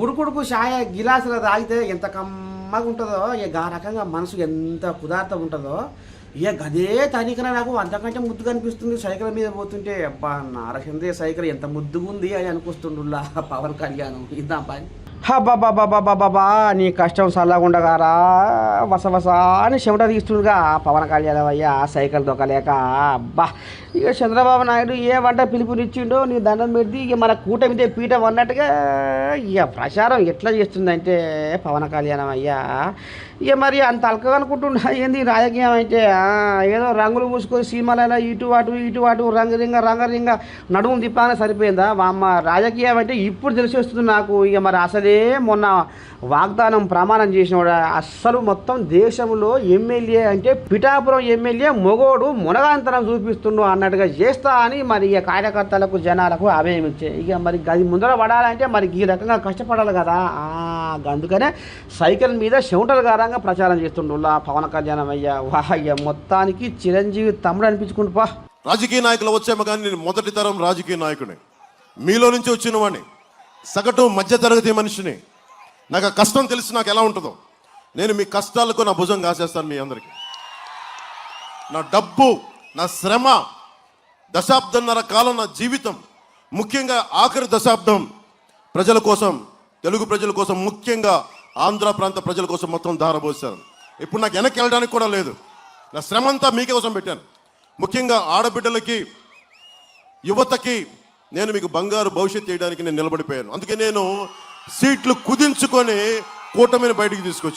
ఉడుకుడుకు చాయ గిలాసులో తాగితే ఎంత కమ్మగా ఉంటుందో ఇక ఆ రకంగా మనసు ఎంత కుదార్థం ఉంటుందో ఇక గదే తనికన నాకు అంతకంటే ముద్దుగా అనిపిస్తుంది సైకిల్ మీద పోతుంటే అబ్బా నారసిందే సైకిల్ ఎంత ముద్దుగా ఉంది అని అనిపిస్తుండులా పవన్ కళ్యాణ్. ఇద్దాం పని. బాబా నీ కష్టం చల్లగుండగారా వస అని చెమట తీస్తుండగా పవన్ కళ్యాణ్ అయ్యా సైకిల్ దొక్కలేక. అబ్బా ఇక చంద్రబాబు నాయుడు ఏ వంట పిలుపునిచ్చిండో నీ దండం పెడితే ఇక మన కూటమితే పీఠం అన్నట్టుగా ఇక ప్రచారం ఎట్లా చేస్తుందంటే పవన్ కళ్యాణం అయ్యా ఇక మరి అంత అల్కగా అనుకుంటున్నా ఏంది రాజకీయం అంటే ఏదో రంగులు పూసుకొని సినిమాలలో ఇటు అటు ఇటు అటు రంగరింగ రంగరింగ నడుము తిప్పానే సరిపోయిందా? అమ్మ రాజకీయం అంటే ఇప్పుడు తెలిసి వస్తుంది నాకు. ఇక మరి అసలే మొన్న వాగ్దానం ప్రమాణం చేసినవాడు అస్సలు మొత్తం దేశంలో ఎమ్మెల్యే అంటే పిఠాపురం ఎమ్మెల్యే మొగోడు మునగాంతరం చూపిస్తుండు అన్నట్టుగా చేస్తా అని మరి ఇక కార్యకర్తలకు జనాలకు అభయం ఇచ్చాయి ఇక మరి గది ముందర పడాలంటే మరి ఈ రకంగా కష్టపడాలి కదా. అందుకనే సైకిల్ మీద చెమటలు గారంగా ప్రచారం చేస్తుండు పవన్ కళ్యాణం అయ్యా. వాహయ్య మొత్తానికి చిరంజీవి తమ్ముడు అనిపించుకుంటు పా. రాజకీయ నాయకులు వచ్చామో కానీ నేను మొదటి తరం రాజకీయ నాయకుడిని. మీలో నుంచి వచ్చిన వాడిని. సగటు మధ్యతరగతి మనిషిని. నాకు ఆ కష్టం తెలిసి నాకు ఎలా ఉంటుందో. నేను మీ కష్టాలకు నా భుజం కాసేస్తాను మీ అందరికీ. నా డబ్బు నా శ్రమ దశాబ్దంన్నర కాలం నా జీవితం ముఖ్యంగా ఆఖరి దశాబ్దం ప్రజల కోసం తెలుగు ప్రజల కోసం ముఖ్యంగా ఆంధ్ర ప్రాంత ప్రజల కోసం మొత్తం ధారపోసాను ఇప్పుడు నాకు వెనక్కి వెళ్ళడానికి కూడా లేదు. నా శ్రమంతా మీకే కోసం పెట్టాను. ముఖ్యంగా ఆడబిడ్డలకి యువతకి నేను మీకు బంగారు భవిష్యత్తు చేయడానికి నేను నిలబడిపోయాను. అందుకే నేను సీట్లు కుదించుకొని కూటమిని బయటికి తీసుకొచ్చాను.